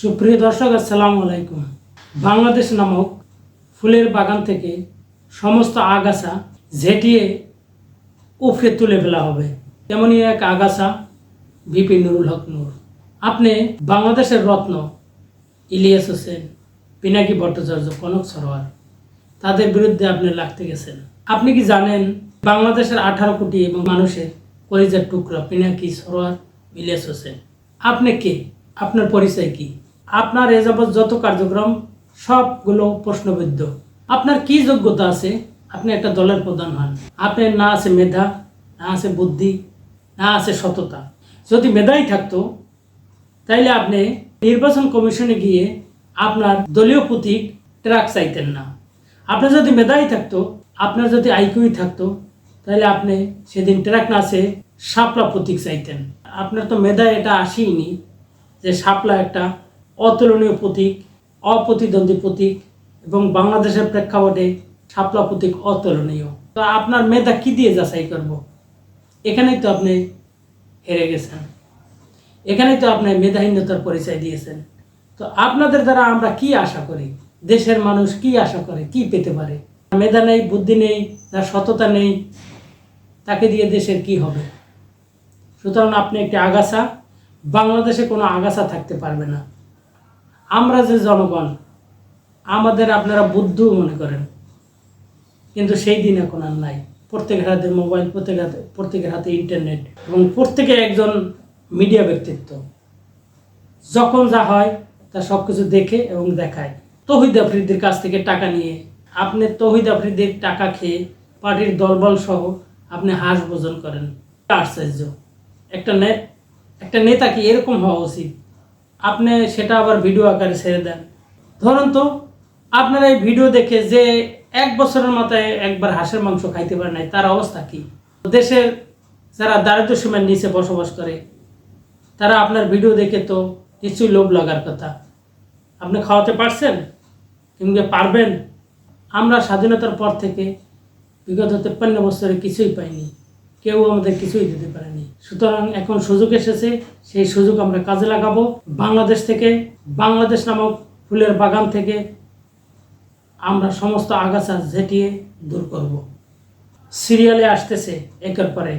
সুপ্রিয় দর্শক, আসসালামু আলাইকুম। বাংলাদেশ নামক ফুলের বাগান থেকে সমস্ত আগাছা ঝেঁটিয়ে উফরে তুলে ফেলা হবে। তেমনই এক আগাছা বিপি নুরুল হক নূর। আপনি বাংলাদেশের রত্ন ইলিয়াস হোসেন, পিনাকি ভট্টাচার্য, কনক সরোয়ার, তাদের বিরুদ্ধে আপনি লাগতে গেছেন। আপনি কি জানেন, বাংলাদেশের আঠারো কোটি এবং মানুষের কলিজার টুকরা পিনাকি, সরোয়ার, ইলিয়াস হোসেন। আপনি কে? আপনার পরিচয় কি? আপনার এ যাবৎ যত কার্যক্রম, সবগুলো প্রশ্নবিদ্ধ আপনার কি যোগ্যতা আছে? আপনি একটা দলের প্রধান হন। আপনার না আছে মেধা, না আছে বুদ্ধি, না আছে সততা। যদি মেধাই থাকতো, তাইলে আপনি নির্বাচন কমিশনে গিয়ে আপনার দলীয় প্রতীক ট্রাক চাইতেন না। আপনার যদি মেধাই থাকতো, আপনার যদি আইকিউই থাকতো তাহলে আপনি সেদিন ট্রাক না নাচে শাপলা প্রতীক চাইতেন। আপনার তো মেধা এটা আসেইনি যে শাপলা একটা অতুলনীয় প্রতীক, অপ্রতিদ্বন্দ্বী প্রতীক এবং বাংলাদেশের প্রেক্ষাপটে শাপলা প্রতীক অতুলনীয়। তো আপনার মেধা কি দিয়ে যাচাই করব? এখানেই তো আপনি হেরে গেছেন। এখানেই তো আপনি মেধাহীনতার পরিচয় দিয়েছেন। তো আপনাদের দ্বারা আমরা কি আশা করি? দেশের মানুষ কি আশা করে? কি পেতে পারে? মেধা নেই, বুদ্ধি নেই তার সততা নেই, তাকে দিয়ে দেশের কি হবে? সুতরাং আপনি একটি আগাছা, বাংলাদেশে কোনো আগাছা থাকতে পারবে না। আমরা যে জনগণ, আমাদের আপনারা বুদ্ধ মনে করেন। কিন্তু সেই দিন এখন আর নাই। প্রত্যেকের হাতে মোবাইল, প্রত্যেকের হাতে প্রত্যেকের হাতে ইন্টারনেট এবং প্রত্যেকে একজন মিডিয়া ব্যক্তিত্ব। যখন যা হয়, তা সব কিছু দেখে এবং দেখায়। তহিদ আফ্রিদির কাছ থেকে টাকা নিয়ে আপনি তহিদ আফ্রিদির টাকা খেয়ে পার্টির দলবল সহ আপনি হাঁস ভোজন করেন। আশ্চর্য। একটা একটা নেতা কি এরকম হওয়া উচিত? আপনি সেটা আবার ভিডিও আকারে ছেড়ে দেন। ধরুন তো, আপনারা এই ভিডিও দেখে যে এক বছরের মাথায় একবার হাঁসের মাংস খাইতে পারে নাই, তার অবস্থা কি? দেশের যারা দারিদ্র সীমার নিচে বসবাস করে, তারা আপনার ভিডিও দেখে তো নিশ্চয়ই লোভ লাগার কথা। আপনি খাওয়াতে পারছেন? কিংবা পারবেন? আমরা স্বাধীনতার পর থেকে বিগত তেপ্পান্ন বছরে কিছুই পাইনি। কেউ আমাদের কিছুই দিতে পারেনি। সুতরাং এখন সুযোগ এসেছে, সেই সুযোগ আমরা কাজে লাগাবো। বাংলাদেশ থেকে, বাংলাদেশ নামক ফুলের বাগান থেকে আমরা সমস্ত আগাছা ঝেটিয়ে দূর করব। সিরিয়ালে আসতেছে একের পরে